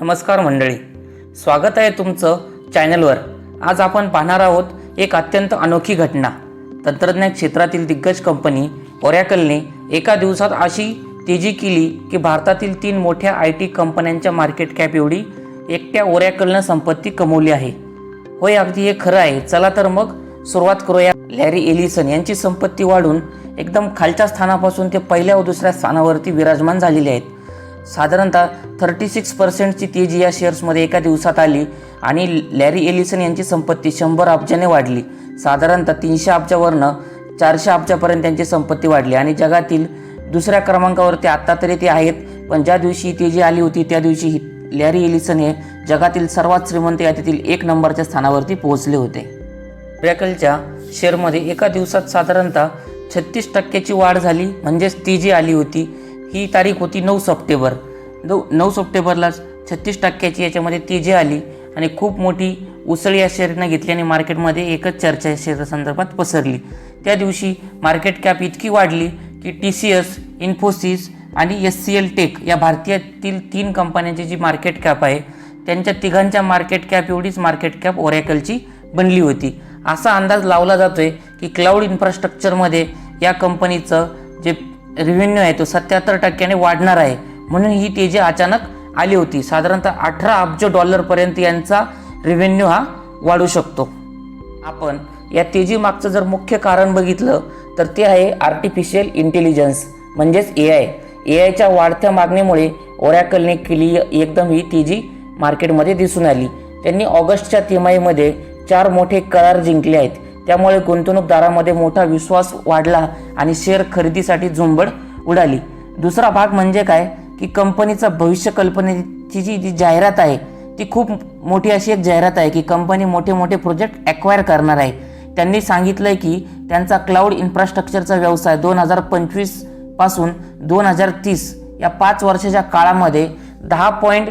नमस्कार मंडळी. स्वागत आहे तुमचं चॅनलवर. आज आपण पाहणार आहोत एक अत्यंत अनोखी घटना. तंत्रज्ञान क्षेत्रातील दिग्गज कंपनी ओरॅकलने एका दिवसात अशी तेजी केली की भारतातील तीन मोठ्या आय टी कंपन्यांच्या मार्केट कॅप एवढी एकट्या ओरॅकलनं संपत्ती कमवली आहे. होय अगदी हे खरं आहे. चला तर मग सुरुवात करूया. लॅरी एलिसन यांची संपत्ती वाढून एकदम खालच्या स्थानापासून ते पहिल्या व दुसऱ्या स्थानावरती विराजमान झालेले आहेत. साधारणतः थर्टी सिक्स पर्सेंटची तेजी या शेअर्समध्ये एका दिवसात आली आणि लॅरी एलिसन यांची संपत्ती शंभर अब्जाने वाढली. साधारणतः तीनशे अब्जावरनं चारशे अब्जापर्यंत त्यांची संपत्ती वाढली आणि जगातील दुसऱ्या क्रमांकावरती आत्ता तरी ते आहेत पण ज्या दिवशी ही तेजी आली होती त्या दिवशी ही लॅरी एलिसन हे जगातील सर्वात श्रीमंत यादीतील एक नंबरच्या स्थानावरती पोहोचले होते. ब्रॅकलच्या शेअरमध्ये एका दिवसात साधारणतः छत्तीस टक्क्याची वाढ झाली म्हणजेच तेजी आली होती. ही तारीख होती नऊ सप्टेंबर. नऊ नऊ सप्टेंबरला छत्तीस टक्क्याची याच्यामध्ये तेजी आली आणि खूप मोठी उसळ या शेअरनं घेतली आणि मार्केटमध्ये एकच चर्चा या शेअरसंदर्भात पसरली. त्या दिवशी मार्केट कॅप इतकी वाढली की टी सी एस इन्फोसिस आणि एस सी एल टेक या भारतीयातील तीन कंपन्यांची जी मार्केट कॅप आहे त्यांच्या तिघांच्या मार्केट कॅप एवढीच मार्केट कॅप ओरॅकलची बनली होती. असा अंदाज लावला जातोय की क्लाउड इन्फ्रास्ट्रक्चरमध्ये या कंपनीचं जे रेव्हेन्यू आहे तो सत्याहत्तर टक्क्याने वाढणार आहे. म्हणून ही तेजी अचानक आली होती. साधारणतः अठरा अब्ज डॉलरपर्यंत यांचा रेव्हेन्यू हा वाढू शकतो. आपण या तेजीमागचं जर मुख्य कारण बघितलं तर ते आहे आर्टिफिशियल इंटेलिजन्स म्हणजेच ए आय ए आयच्या वाढत्या मागणीमुळे ओरॅकलने केली एकदम ही तेजी मार्केटमध्ये दिसून आली. त्यांनी ऑगस्टच्या तिमाहीमध्ये चार मोठे करार जिंकले आहेत. त्यामुळे गुंतवणूकदारामध्ये मोठा विश्वास वाढला आणि शेअर खरेदीसाठी झुंबड उडाली. दुसरा भाग म्हणजे काय? की कंपनीचा भविष्य कल्पनेची जी जी जाहिरात आहे ती खूप मोठी अशी एक जाहिरात आहे की कंपनी मोठे मोठे प्रोजेक्ट ॲक्वायर करणार आहे. त्यांनी सांगितलं की त्यांचा क्लाउड इन्फ्रास्ट्रक्चरचा व्यवसाय दोन हजार पंचवीसपासून दोन हजार तीस या पाच वर्षाच्या काळामध्ये दहा पॉईंट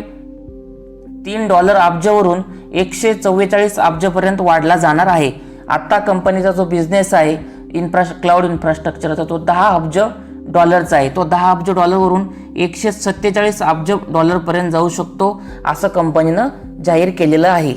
तीन डॉलर अब्जवरून एकशे चव्वेचाळीस अब्जपर्यंत वाढला जाणार आहे. आत्ता कंपनीचा जो बिझनेस आहे इन्फ्रा क्लाउड इन्फ्रास्ट्रक्चरचा तो दहा अब्ज डॉलरचा आहे. तो दहा अब्ज डॉलरवरून एकशे सत्तेचाळीस अब्ज डॉलरपर्यंत जाऊ शकतो असं कंपनीनं जाहीर केलेलं आहे.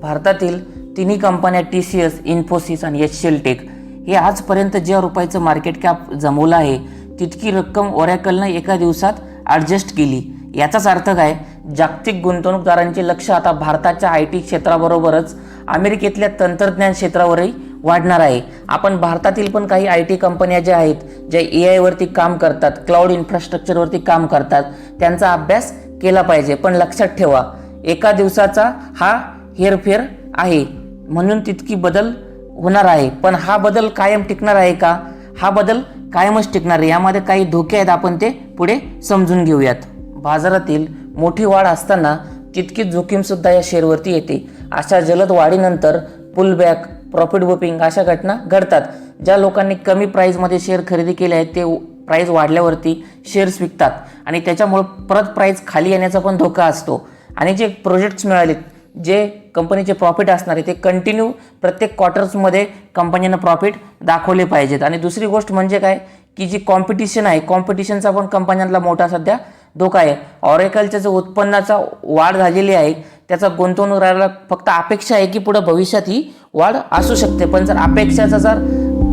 भारतातील तिन्ही कंपन्या टी सी एस इन्फोसिस आणि एच सी एल टेक हे आजपर्यंत ज्या रुपयाचं मार्केट कॅप जमवलं आहे तितकी रक्कम ओरॅकलनं एका दिवसात ॲडजस्ट केली. याचाच अर्थ काय? जागतिक गुंतवणूकदारांचे लक्ष आता भारताच्या आय टी क्षेत्राबरोबरच अमेरिकेतल्या तंत्रज्ञान क्षेत्रावरही वाढणार आहे. आपण भारतातील पण काही आय टी कंपन्या ज्या आहेत ज्या ए आयवरती काम करतात क्लाउड इन्फ्रास्ट्रक्चरवरती काम करतात त्यांचा अभ्यास केला पाहिजे. पण लक्षात ठेवा एका दिवसाचा हा हेरफेर आहे. म्हणून तितकी बदल होणार आहे. पण हा बदल कायम टिकणार आहे का? हा बदल कायमच टिकणार आहे. यामध्ये काही धोके आहेत आपण ते पुढे समजून घेऊयात. बाजारातील मोठी वाढ असताना तितकीच जोखीमसुद्धा या शेअरवरती येते. अशा जलद वाढीनंतर पुलबॅक प्रॉफिट बुकिंग अशा घटना घडतात. ज्या लोकांनी कमी प्राईजमध्ये शेअर खरेदी केले आहेत ते प्राईज वाढल्यावरती शेअर्स विकतात. आणि त्याच्यामुळं परत प्राईज खाली येण्याचा पण धोका असतो. आणि जे प्रोजेक्ट्स मिळालेत जे कंपनीचे प्रॉफिट असणार आहे ते कंटिन्यू प्रत्येक क्वार्टर्समध्ये कंपनीनं प्रॉफिट दाखवले पाहिजेत. आणि दुसरी गोष्ट म्हणजे काय? की जी कॉम्पिटिशन आहे कॉम्पिटिशनचा पण कंपन्यांना मोठा सध्या धोका आहे. ऑरेकलच्या जो उत्पन्नाचा वाढ झालेली आहे. त्याचा गुंतवणूकदाराला फक्त अपेक्षा आहे की पुढं भविष्यात ही वाढ असू शकते. पण जर अपेक्षाचा जर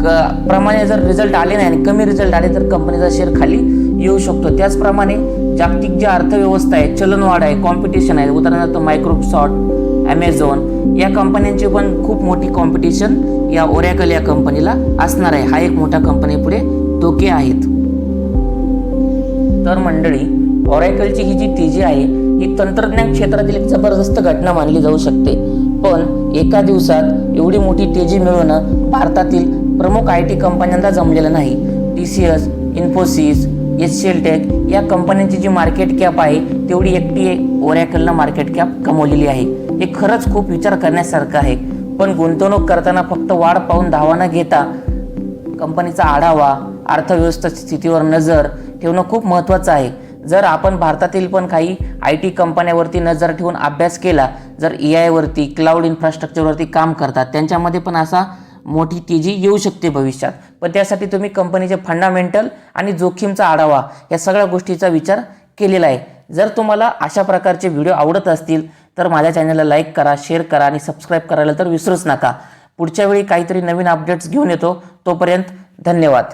क- प्रमाणे जर रिझल्ट आले नाही आणि कमी रिझल्ट आले तर कंपनीचा शेअर खाली येऊ शकतो. त्याचप्रमाणे जागतिक जी अर्थव्यवस्था आहे चलनवाढ आहे कॉम्पिटिशन आहे उदाहरणार्थ मायक्रोसॉफ्ट ॲमेझॉन या कंपन्यांची पण खूप मोठी कॉम्पिटिशन या ओरॅकल या कंपनीला असणार आहे. हा एक मोठा कंपनी पुढे धोके आहेत. तर मंडळी ऑरॅकलची ही जी तेजी आहे ही तंत्रज्ञान क्षेत्रातील एक जबरदस्त घटना मानली जाऊ शकते. पण एका दिवसात एवढी मोठी तेजी मिळवणं भारतातील प्रमुख आय टी कंपन्यांना जमलेलं नाही. T C S Infosys H C L tech या कंपन्यांची जी मार्केट कॅप आहे तेवढी एकटी ओरॅकलनं मार्केट कॅप कमवलेली आहे. हे खरंच खूप विचार करण्यासारखं आहे. पण गुंतवणूक करताना फक्त वाढ पाहून धावा न घेता कंपनीचा आढावा अर्थव्यवस्था स्थितीवर नजर ठेवणं खूप महत्त्वाचं आहे. जर आपण भारतातील पण काही आय टी कंपन्यावरती नजर ठेवून अभ्यास केला जर ए आयवरती क्लाउड इन्फ्रास्ट्रक्चरवरती काम करतात त्यांच्यामध्ये पण असा मोठी तेजी येऊ शकते भविष्यात. पण त्यासाठी तुम्ही कंपनीचे फंडामेंटल आणि जोखीमचा आढावा या सगळ्या गोष्टीचा विचार केलेला आहे. जर तुम्हाला अशा प्रकारचे व्हिडिओ आवडत असतील तर माझ्या चॅनलला लाईक करा शेअर करा आणि सबस्क्राईब करायला तर विसरूच नका. पुढच्या वेळी काहीतरी नवीन अपडेट्स घेऊन येतो. तोपर्यंत धन्यवाद.